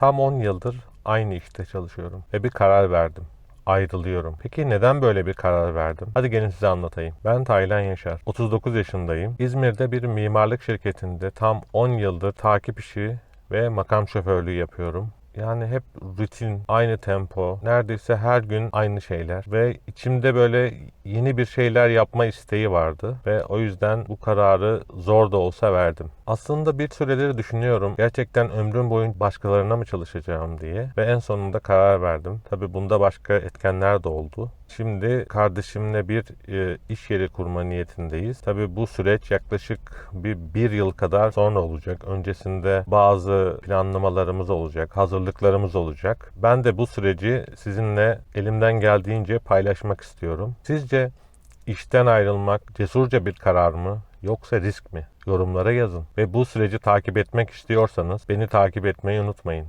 Tam 10 yıldır aynı işte çalışıyorum ve bir karar verdim. Ayrılıyorum. Peki neden böyle bir karar verdim? Hadi gelin size anlatayım. Ben Taylan Yaşar. 39 yaşındayım. İzmir'de bir mimarlık şirketinde tam 10 yıldır takip işi ve makam şoförlüğü yapıyorum. Yani hep rutin, aynı tempo, neredeyse her gün aynı şeyler ve içimde böyle yeni bir şeyler yapma isteği vardı ve o yüzden bu kararı zor da olsa verdim. Aslında bir süredir düşünüyorum gerçekten ömrüm boyunca başkalarına mı çalışacağım diye ve en sonunda karar verdim. Tabi bunda başka etkenler de oldu. Şimdi kardeşimle bir e, iş yeri kurma niyetindeyiz. Tabi bu süreç yaklaşık bir, bir yıl kadar sonra olacak. Öncesinde bazı planlamalarımız olacak, hazırlıklarımız olacak. Ben de bu süreci sizinle elimden geldiğince paylaşmak istiyorum. Sizce işten ayrılmak cesurca bir karar mı yoksa risk mi? Yorumlara yazın. Ve bu süreci takip etmek istiyorsanız beni takip etmeyi unutmayın.